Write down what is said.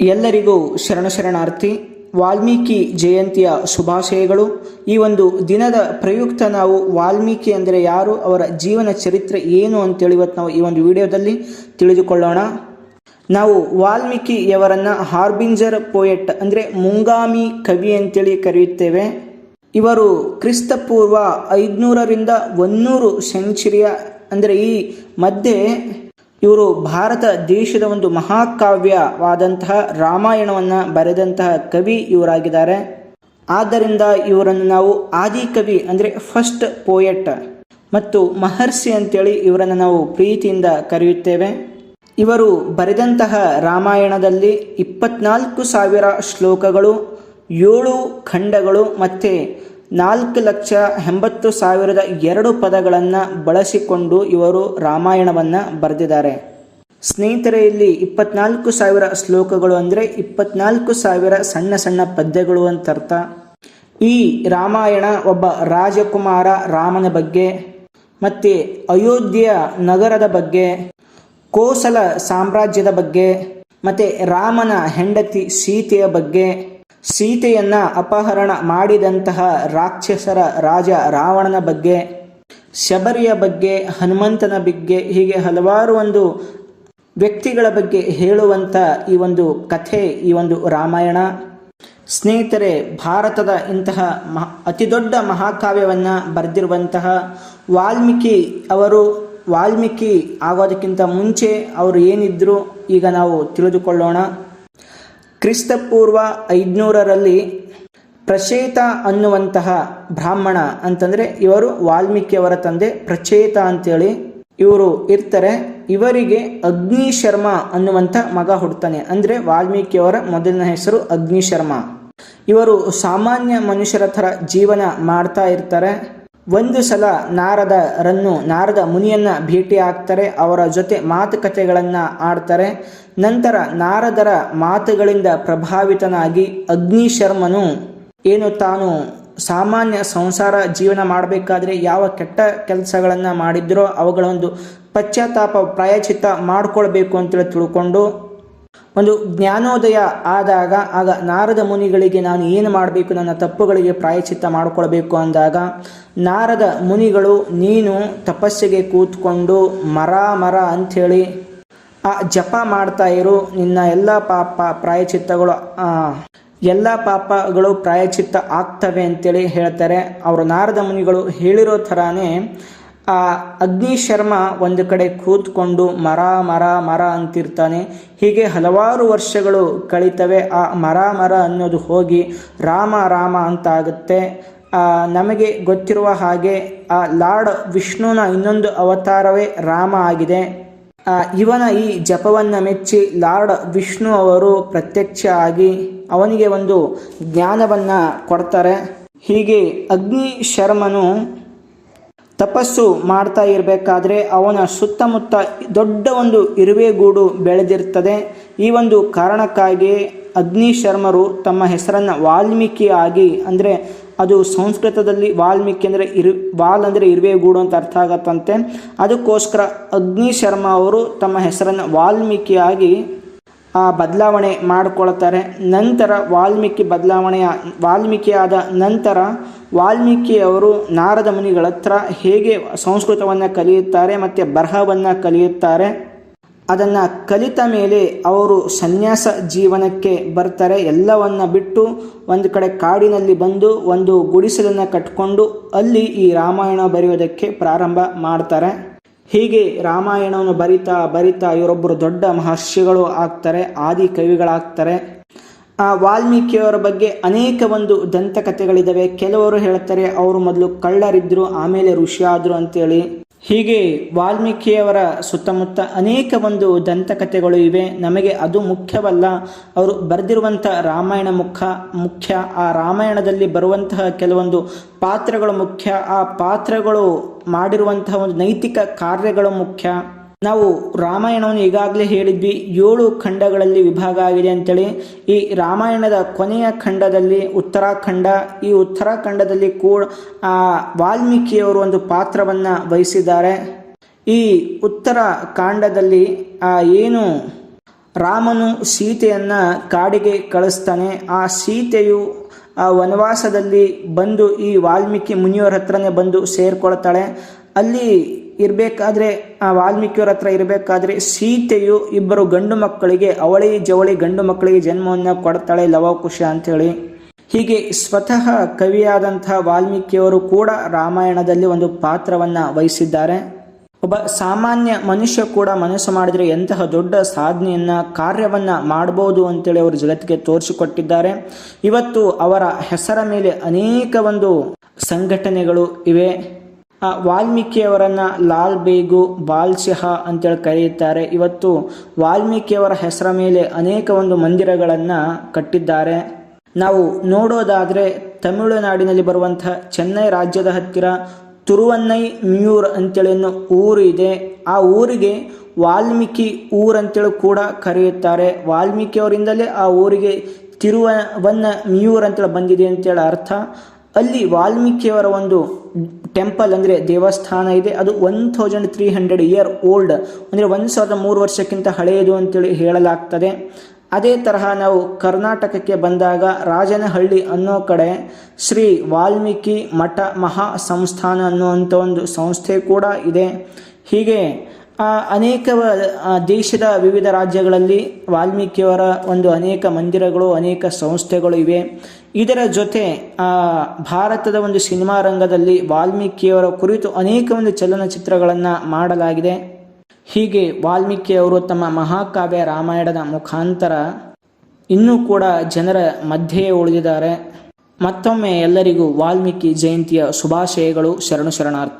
ಎಲ್ಲರಿಗೂ ಶರಣ ಶರಣಾರ್ಥಿ ವಾಲ್ಮೀಕಿ ಜಯಂತಿಯ ಶುಭಾಶಯಗಳು. ಈ ಒಂದು ದಿನದ ಪ್ರಯುಕ್ತ ನಾವು ವಾಲ್ಮೀಕಿ ಅಂದರೆ ಯಾರು, ಅವರ ಜೀವನ ಚರಿತ್ರೆ ಏನು ಅಂತೇಳಿ ಇವತ್ತು ನಾವು ಈ ಒಂದು ವಿಡಿಯೋದಲ್ಲಿ ತಿಳಿದುಕೊಳ್ಳೋಣ. ನಾವು ವಾಲ್ಮೀಕಿಯವರನ್ನು ಹಾರ್ಬಿಂಜರ್ ಪೋಯೆಟ್ ಅಂದರೆ ಮುಂಗಾಮಿ ಕವಿ ಅಂತೇಳಿ ಕರೆಯುತ್ತೇವೆ. ಇವರು ಕ್ರಿಸ್ತಪೂರ್ವ ಐದುನೂರರಿಂದ ಒನ್ನೂರು ಸೆಂಚುರಿಯ ಅಂದರೆ ಈ ಮಧ್ಯೆ ಇವರು ಭಾರತ ದೇಶದ ಒಂದು ಮಹಾಕಾವ್ಯವಾದಂತಹ ರಾಮಾಯಣವನ್ನು ಬರೆದಂತಹ ಕವಿ ಇವರಾಗಿದ್ದಾರೆ. ಆದ್ದರಿಂದ ಇವರನ್ನು ನಾವು ಆದಿಕವಿ ಅಂದರೆ ಫಸ್ಟ್ ಪೋಯೆಟ್ ಮತ್ತು ಮಹರ್ಷಿ ಅಂತೇಳಿ ಇವರನ್ನು ನಾವು ಪ್ರೀತಿಯಿಂದ ಕರೆಯುತ್ತೇವೆ. ಇವರು ಬರೆದಂತಹ ರಾಮಾಯಣದಲ್ಲಿ ಇಪ್ಪತ್ನಾಲ್ಕು ಸಾವಿರ ಶ್ಲೋಕಗಳು, ಏಳು ಖಂಡಗಳು ಮತ್ತು ನಾಲ್ಕು ಲಕ್ಷ ಎಂಬತ್ತು ಸಾವಿರದ ಎರಡು ಪದಗಳನ್ನು ಬಳಸಿಕೊಂಡು ಇವರು ರಾಮಾಯಣವನ್ನು ಬರೆದಿದ್ದಾರೆ. ಸ್ನೇಹಿತರೆ, ಇಲ್ಲಿ ಇಪ್ಪತ್ನಾಲ್ಕು ಸಾವಿರ ಶ್ಲೋಕಗಳು ಅಂದರೆ ಇಪ್ಪತ್ನಾಲ್ಕು ಸಾವಿರ ಸಣ್ಣ ಸಣ್ಣ ಪದ್ಯಗಳು ಅಂತ ಅರ್ಥ ಈ ರಾಮಾಯಣ ಒಬ್ಬ ರಾಜಕುಮಾರ ರಾಮನ ಬಗ್ಗೆ, ಮತ್ತು ಅಯೋಧ್ಯೆಯ ನಗರದ ಬಗ್ಗೆ, ಕೋಸಲ ಸಾಮ್ರಾಜ್ಯದ ಬಗ್ಗೆ, ಮತ್ತು ರಾಮನ ಹೆಂಡತಿ ಸೀತೆಯ ಬಗ್ಗೆ ಸೀತೆಯನ್ನ ಅಪಹರಣ ಮಾಡಿದಂತಹ ರಾಕ್ಷಸರ ರಾಜ ರಾವಣನ ಬಗ್ಗೆ, ಶಬರಿಯ ಬಗ್ಗೆ, ಹನುಮಂತನ ಬಗ್ಗೆ ಹೀಗೆ ಹಲವಾರು ಒಂದು ವ್ಯಕ್ತಿಗಳ ಬಗ್ಗೆ ಹೇಳುವಂಥ ಈ ಒಂದು ಕಥೆ, ಈ ಒಂದು ರಾಮಾಯಣ. ಸ್ನೇಹಿತರೆ, ಭಾರತದ ಇಂತಹ ಮಹ, ಅತಿ ದೊಡ್ಡ ಮಹಾಕಾವ್ಯವನ್ನು ಬರೆದಿರುವಂತಹ ವಾಲ್ಮೀಕಿ ಅವರು, ವಾಲ್ಮೀಕಿ ಆಗೋದಕ್ಕಿಂತ ಮುಂಚೆ ಅವರು ಏನಿದ್ರು ಈಗ ನಾವು ತಿಳಿದುಕೊಳ್ಳೋಣ. ಕ್ರಿಸ್ತಪೂರ್ವ ಐದುನೂರರಲ್ಲಿ ಪ್ರಚೇತ ಅನ್ನುವಂತಹ ಬ್ರಾಹ್ಮಣ ಅಂತಂದರೆ ಇವರು ವಾಲ್ಮೀಕಿಯವರ ತಂದೆ ಪ್ರಚೇತ ಅಂತೇಳಿ ಇವರು ಇರ್ತಾರೆ. ಇವರಿಗೆ ಅಗ್ನಿ ಶರ್ಮ ಅನ್ನುವಂಥ ಮಗ ಹುಡ್ತಾನೆ. ಅಂದರೆ ವಾಲ್ಮೀಕಿಯವರ ಮೊದಲಿನ ಹೆಸರು ಅಗ್ನಿ ಶರ್ಮ ಇವರು ಸಾಮಾನ್ಯ ಮನುಷ್ಯರ ಥರ ಜೀವನ ಮಾಡ್ತಾ ಇರ್ತಾರೆ. ಒಂದು ಸಲ ನಾರದರನ್ನು, ನಾರದ ಮುನಿಯನ್ನ ಭೇಟಿ ಆಗ್ತಾರೆ ಅವರ ಜೊತೆ ಮಾತುಕತೆಗಳನ್ನು ಆಡ್ತಾರೆ. ನಂತರ ನಾರದರ ಮಾತುಗಳಿಂದ ಪ್ರಭಾವಿತನಾಗಿ ಅಗ್ನಿಶರ್ಮನು ಏನು ತಾನು ಸಾಮಾನ್ಯ ಸಂಸಾರ ಜೀವನ ಮಾಡಬೇಕಾದ್ರೆ ಯಾವ ಕೆಟ್ಟ ಕೆಲಸಗಳನ್ನು ಮಾಡಿದ್ರೋ ಅವುಗಳ ಒಂದು ಪಶ್ಚಾತ್ತಾಪ ಪ್ರಾಯಚಿತ್ತ ಮಾಡಿಕೊಳ್ಬೇಕು ಅಂತೇಳಿ ತಿಳ್ಕೊಂಡು ಒಂದು ಜ್ಞಾನೋದಯ ಆದಾಗ ಆಗ ನಾರದ ಮುನಿಗಳಿಗೆ ನಾನು ಏನು ಮಾಡಬೇಕು, ನನ್ನ ತಪ್ಪುಗಳಿಗೆ ಪ್ರಾಯಚಿತ್ತ ಮಾಡಿಕೊಳ್ಬೇಕು ಅಂದಾಗ, ನಾರದ ಮುನಿಗಳು ನೀನು ತಪಸ್ಸಿಗೆ ಕೂತ್ಕೊಂಡು ಮರ ಮರ ಅಂಥೇಳಿ ಆ ಜಪ ಮಾಡ್ತಾ ಇರು. ನಿನ್ನ ಎಲ್ಲ ಪಾಪ ಪ್ರಾಯಚಿತ್ತಗಳು ಎಲ್ಲ ಪಾಪಗಳು ಪ್ರಾಯಚಿತ್ತ ಆಗ್ತವೆ ಅಂತೇಳಿ ಹೇಳ್ತಾರೆ. ಅವರು ನಾರದ ಮುನಿಗಳು ಹೇಳಿರೋ ಥರಾನೇ ಆ ಅಗ್ನಿಶರ್ಮ ಒಂದು ಕಡೆ ಕೂತ್ಕೊಂಡು ಮರ ಮರ ಮರ ಅಂತಿರ್ತಾನೆ. ಹೀಗೆ ಹಲವಾರು ವರ್ಷಗಳು ಕಳೀತವೆ. ಆ ಮರ ಮರ ಅನ್ನೋದು ಹೋಗಿ ರಾಮ ರಾಮ ಅಂತ ಆಗುತ್ತೆ ನಮಗೆ ಗೊತ್ತಿರುವ ಹಾಗೆ ಆ ಲಾರ್ಡ್ ವಿಷ್ಣುನ ಇನ್ನೊಂದು ಅವತಾರವೇ ರಾಮ ಆಗಿದೆ. ಇವನ ಈ ಜಪವನ್ನು ಮೆಚ್ಚಿ ಲಾರ್ಡ್ ವಿಷ್ಣು ಅವರು ಪ್ರತ್ಯಕ್ಷ ಆಗಿ ಅವನಿಗೆ ಒಂದು ಜ್ಞಾನವನ್ನು ಕೊಡ್ತಾರೆ. ಹೀಗೆ ಅಗ್ನಿ ಶರ್ಮನು ತಪಸ್ಸು ಮಾಡ್ತಾ ಇರಬೇಕಾದ್ರೆ ಅವನ ಸುತ್ತಮುತ್ತ ದೊಡ್ಡ ಒಂದು ಇರುವೆಗೂಡು ಬೆಳೆದಿರ್ತದೆ. ಈ ಒಂದು ಕಾರಣಕ್ಕಾಗಿ ಅಗ್ನಿಶರ್ಮರು ತಮ್ಮ ಹೆಸರನ್ನು ವಾಲ್ಮೀಕಿ ಆಗಿ, ಅಂದರೆ ಅದು ಸಂಸ್ಕೃತದಲ್ಲಿ ವಾಲ್ಮೀಕಿ ಅಂದರೆ ಇರು, ವಾಲ್ ಅಂದರೆ ಇರುವೆಗೂಡು ಅಂತ ಅರ್ಥ ಆಗತ್ತಂತೆ. ಅದಕ್ಕೋಸ್ಕರ ಅಗ್ನಿಶರ್ಮ ಅವರು ತಮ್ಮ ಹೆಸರನ್ನು ವಾಲ್ಮೀಕಿಯಾಗಿ ಬದಲಾವಣೆ ಮಾಡಿಕೊಳ್ತಾರೆ. ನಂತರ ವಾಲ್ಮೀಕಿ ಬದಲಾವಣೆಯ, ವಾಲ್ಮೀಕಿಯಾದ ನಂತರ ವಾಲ್ಮೀಕಿಯವರು ನಾರದ ಮುನಿಗಳ ಹತ್ರ ಹೇಗೆ ಸಂಸ್ಕೃತವನ್ನು ಕಲಿಯುತ್ತಾರೆ ಮತ್ತು ಬರಹವನ್ನು ಕಲಿಯುತ್ತಾರೆ. ಅದನ್ನು ಕಲಿತ ಮೇಲೆ ಅವರು ಸನ್ಯಾಸ ಜೀವನಕ್ಕೆ ಬರ್ತಾರೆ. ಎಲ್ಲವನ್ನು ಬಿಟ್ಟು ಒಂದು ಕಡೆ ಕಾಡಿನಲ್ಲಿ ಬಂದು ಒಂದು ಗುಡಿಸಲನ್ನು ಕಟ್ಕೊಂಡು ಅಲ್ಲಿ ಈ ರಾಮಾಯಣ ಬರೆಯೋದಕ್ಕೆ ಪ್ರಾರಂಭ ಮಾಡ್ತಾರೆ. ಹೀಗೆ ರಾಮಾಯಣವನ್ನು ಬರಿತಾ ಬರಿತಾ ಇವರೊಬ್ಬರು ದೊಡ್ಡ ಮಹರ್ಷಿಗಳು ಆಗ್ತಾರೆ, ಆದಿ ಕವಿಗಳಾಗ್ತಾರೆ. ಆ ವಾಲ್ಮೀಕಿಯವರ ಬಗ್ಗೆ ಅನೇಕ ಒಂದು ದಂತಕಥೆಗಳಿದ್ದಾವೆ ಕೆಲವರು ಹೇಳ್ತಾರೆ, ಅವರು ಮೊದಲು ಕಳ್ಳರಿದ್ದರು ಆಮೇಲೆ ಋಷಿಯಾದರು ಅಂತೇಳಿ. ಹೀಗೆ ವಾಲ್ಮೀಕಿಯವರ ಸುತ್ತಮುತ್ತ ಅನೇಕ ಒಂದು ದಂತಕಥೆಗಳು ಇವೆ. ನಮಗೆ ಅದು ಮುಖ್ಯವಲ್ಲ. ಅವರು ಬರೆದಿರುವಂಥ ರಾಮಾಯಣ ಮುಖ, ಮುಖ್ಯ. ಆ ರಾಮಾಯಣದಲ್ಲಿ ಬರುವಂತಹ ಕೆಲವೊಂದು ಪಾತ್ರಗಳು ಮುಖ್ಯ. ಆ ಪಾತ್ರಗಳು ಮಾಡಿರುವಂತಹ ಒಂದು ನೈತಿಕ ಕಾರ್ಯಗಳು ಮುಖ್ಯ. ನಾವು ರಾಮಾಯಣವನ್ನು ಈಗಾಗಲೇ ಹೇಳಿದ್ವಿ, ಏಳು ಖಂಡಗಳಲ್ಲಿ ವಿಭಾಗ ಆಗಿದೆ ಅಂತೇಳಿ. ಈ ರಾಮಾಯಣದ ಕೊನೆಯ ಖಂಡದಲ್ಲಿ ಉತ್ತರಾಖಂಡ, ಈ ಉತ್ತರಾಖಂಡದಲ್ಲಿ ಕೂಡ ವಾಲ್ಮೀಕಿಯವರು ಒಂದು ಪಾತ್ರವನ್ನು ವಹಿಸಿದ್ದಾರೆ. ಈ ಉತ್ತರ ಕಾಂಡದಲ್ಲಿ ಆ, ಏನು, ರಾಮನು ಸೀತೆಯನ್ನ ಕಾಡಿಗೆ ಕಳಿಸ್ತಾನೆ. ಆ ಸೀತೆಯು, ಆ, ವನವಾಸದಲ್ಲಿ ಬಂದು ಈ ವಾಲ್ಮೀಕಿ ಮುನಿಯವರ ಹತ್ರನೇ ಬಂದು ಸೇರ್ಕೊಳ್ತಾಳೆ. ಅಲ್ಲಿ ಇರಬೇಕಾದ್ರೆ, ಆ ವಾಲ್ಮೀಕಿಯವರ ಹತ್ರ ಇರಬೇಕಾದ್ರೆ ಸೀತೆಯು ಇಬ್ಬರು ಗಂಡು ಮಕ್ಕಳಿಗೆ, ಅವಳಿ ಜವಳಿ ಗಂಡು ಮಕ್ಕಳಿಗೆ ಜನ್ಮವನ್ನು ಕೊಡ್ತಾಳೆ ಲವಕುಶ ಅಂತೇಳಿ. ಹೀಗೆ ಸ್ವತಃ ಕವಿಯಾದಂತಹ ವಾಲ್ಮೀಕಿಯವರು ಕೂಡ ರಾಮಾಯಣದಲ್ಲಿ ಒಂದು ಪಾತ್ರವನ್ನು ವಹಿಸಿದ್ದಾರೆ. ಒಬ್ಬ ಸಾಮಾನ್ಯ ಮನುಷ್ಯ ಕೂಡ ಮನಸ್ಸು ಮಾಡಿದರೆ ಎಂತಹ ದೊಡ್ಡ ಸಾಧನೆಯನ್ನು, ಕಾರ್ಯವನ್ನು ಮಾಡಬಹುದು ಅಂತೇಳಿ ಅವರು ಜಗತ್ತಿಗೆ ತೋರಿಸಿಕೊಟ್ಟಿದ್ದಾರೆ. ಇವತ್ತು ಅವರ ಹೆಸರ ಮೇಲೆ ಅನೇಕ ಒಂದು ಸಂಘಟನೆಗಳು ಇವೆ. ವಾಲ್ಮೀಕಿಯವರನ್ನ ಲಾಲ್ ಬೇಗು, ಬಾಲ್ ಸಿಹಾ ಅಂತೇಳಿ ಕರೆಯುತ್ತಾರೆ. ಇವತ್ತು ವಾಲ್ಮೀಕಿಯವರ ಹೆಸರ ಮೇಲೆ ಅನೇಕ ಒಂದು ಮಂದಿರಗಳನ್ನು ಕಟ್ಟಿದ್ದಾರೆ. ನಾವು ನೋಡೋದಾದರೆ ತಮಿಳುನಾಡಿನಲ್ಲಿ ಬರುವಂತಹ ಚೆನ್ನೈ ರಾಜ್ಯದ ಹತ್ತಿರ ತುರುವನ್ನೈ ಮಿಯೂರ್ ಅಂತೇಳಿ ಅನ್ನೋ ಊರು ಇದೆ. ಆ ಊರಿಗೆ ವಾಲ್ಮೀಕಿ ಊರಂತೇಳಿ ಕೂಡ ಕರೆಯುತ್ತಾರೆ. ವಾಲ್ಮೀಕಿಯವರಿಂದಲೇ ಆ ಊರಿಗೆ ತಿರುವನ್ನ ಮಿಯೂರ್ ಅಂತೇಳಿ ಬಂದಿದೆ ಅಂತೇಳಿ ಅರ್ಥ. ಅಲ್ಲಿ ವಾಲ್ಮೀಕಿಯವರ ಒಂದು ಟೆಂಪಲ್ ಅಂದರೆ ದೇವಸ್ಥಾನ ಇದೆ. ಅದು one thousand three hundred year old ಅಂದರೆ ಒಂದು ಸಾವಿರದ ಮೂರು ವರ್ಷಕ್ಕಿಂತ ಹಳೆಯದು ಅಂತೇಳಿ ಹೇಳಲಾಗ್ತದೆ. ಅದೇ ತರಹ ನಾವು ಕರ್ನಾಟಕಕ್ಕೆ ಬಂದಾಗ ರಾಜನಹಳ್ಳಿ ಅನ್ನೋ ಕಡೆ ಶ್ರೀ ವಾಲ್ಮೀಕಿ ಮಠ ಮಹಾ ಸಂಸ್ಥಾನ ಅನ್ನುವಂಥ ಒಂದು ಸಂಸ್ಥೆ ಕೂಡ ಇದೆ. ಹೀಗೆ ಅನೇಕ ಆ, ದೇಶದ ವಿವಿಧ ರಾಜ್ಯಗಳಲ್ಲಿ ವಾಲ್ಮೀಕಿಯವರ ಒಂದು ಅನೇಕ ಮಂದಿರಗಳು ಅನೇಕ ಸಂಸ್ಥೆಗಳು ಇವೆ. ಇದರ ಜೊತೆ ಭಾರತದ ಒಂದು ಸಿನಿಮಾ ರಂಗದಲ್ಲಿ ವಾಲ್ಮೀಕಿಯವರ ಕುರಿತು ಅನೇಕ ಒಂದು ಚಲನಚಿತ್ರಗಳನ್ನು ಮಾಡಲಾಗಿದೆ. ಹೀಗೆ ವಾಲ್ಮೀಕಿಯವರು ತಮ್ಮ ಮಹಾಕಾವ್ಯ ರಾಮಾಯಣದ ಮುಖಾಂತರ ಇನ್ನೂ ಕೂಡ ಜನರ ಮಧ್ಯೆಯೇ ಉಳಿದಿದ್ದಾರೆ. ಮತ್ತೊಮ್ಮೆ ಎಲ್ಲರಿಗೂ ವಾಲ್ಮೀಕಿ ಜಯಂತಿಯ ಶುಭಾಶಯಗಳು. ಶರಣು ಶರಣಾರ್ಥಿ.